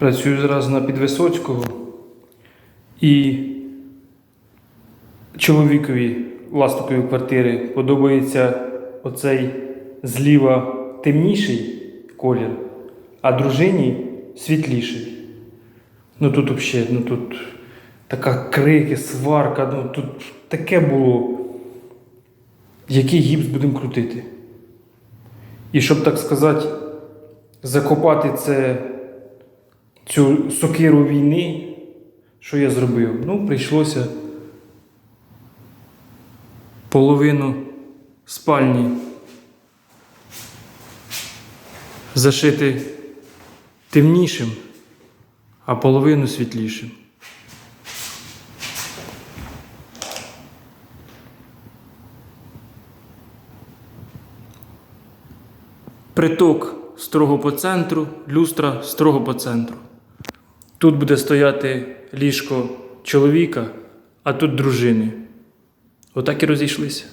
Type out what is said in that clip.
Працюю зараз на Підвисоцького. І чоловікові власникові квартири подобається оцей зліва темніший колір, а дружині світліший. Ну тут взагалі, ну тут така крики, сварка, ну тут таке було. Який гіпс будемо крутити? І щоб так сказати, закопати це, цю сокиру війни, що я зробив? Ну, прийшлося половину спальні зашити темнішим, а половину світлішим. Приток строго по центру, люстра строго по центру. Тут буде стояти ліжко чоловіка, а тут дружини. Отак і розійшлися.